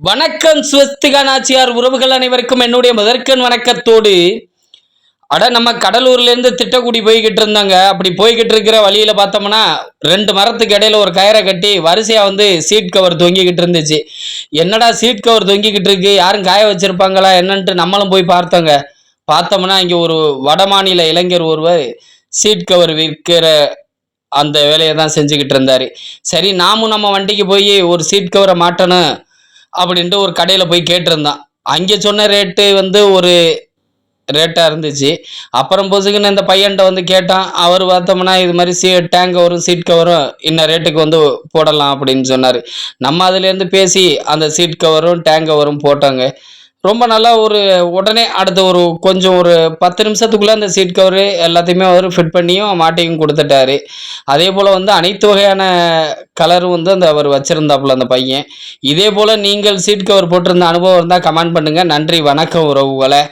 வணக்கம் ஸ்வஸ்திகா நாச்சியார் உறவுகள் அனைவருக்கும் என்னுடைய முதற்கண் வணக்கத்தோடு. அட நம்ம கடலூர்லேருந்து திட்டக்குடி போய்கிட்டு இருந்தாங்க. அப்படி போய்கிட்டு இருக்கிற வழியில் பார்த்தோம்னா ரெண்டு மரத்துக்கு இடையில ஒரு கயிறை கட்டி வரிசையாக வந்து சீட் கவர் தொங்கிக்கிட்டு இருந்துச்சு. என்னடா சீட் கவர் தொங்கிக்கிட்டு இருக்கு? யாரும் காய வச்சுருப்பாங்களா? என்னன்ட்டு நம்மளும் போய் பார்த்தோங்க. பார்த்தோம்னா இங்கே ஒரு வடமாநில இளைஞர் ஒருவர் சீட் கவர் விற்கிற அந்த வேலையை தான் செஞ்சுக்கிட்டு இருந்தார். சரி நாமும் நம்ம வண்டிக்கு போய் ஒரு சீட் கவரை மாட்டணும். அப்படின்ட்டு ஒரு கடையில் போய் கேட்டிருந்தான். அங்கே சொன்ன ரேட்டு வந்து ஒரு ரேட்டாக இருந்துச்சு. அப்புறம் பொசுக்குன்னு இந்த பையன்கிட்ட வந்து கேட்டான். அவர் பார்த்தோம்னா இது மாதிரி சீ டேங்க் கவரும் சீட் கவரும் இன்ன ரேட்டுக்கு வந்து போடலாம் அப்படின்னு சொன்னார். நம்ம அதுலேருந்து பேசி அந்த சீட் கவரும் டேங்க் கவரும் போட்டோங்க. ரொம்ப நல்லா ஒரு உடனே அடுத்த ஒரு கொஞ்சம் ஒரு பத்து நிமிஷத்துக்குள்ளே அந்த சீட் கவரு எல்லாத்தையுமே அவர் ஃபிட் பண்ணியும் மாட்டியும் கொடுத்துட்டாரு. அதே போல் வந்து அனைத்து வகையான கலரும் வந்து அந்த அவர் வச்சுருந்தாப்புல அந்த பையன். இதே போல் நீங்கள் சீட் கவர் போட்டிருந்த அனுபவம் இருந்தால் கமெண்ட் பண்ணுங்கள் நன்றி வணக்கம் உறவுகளை.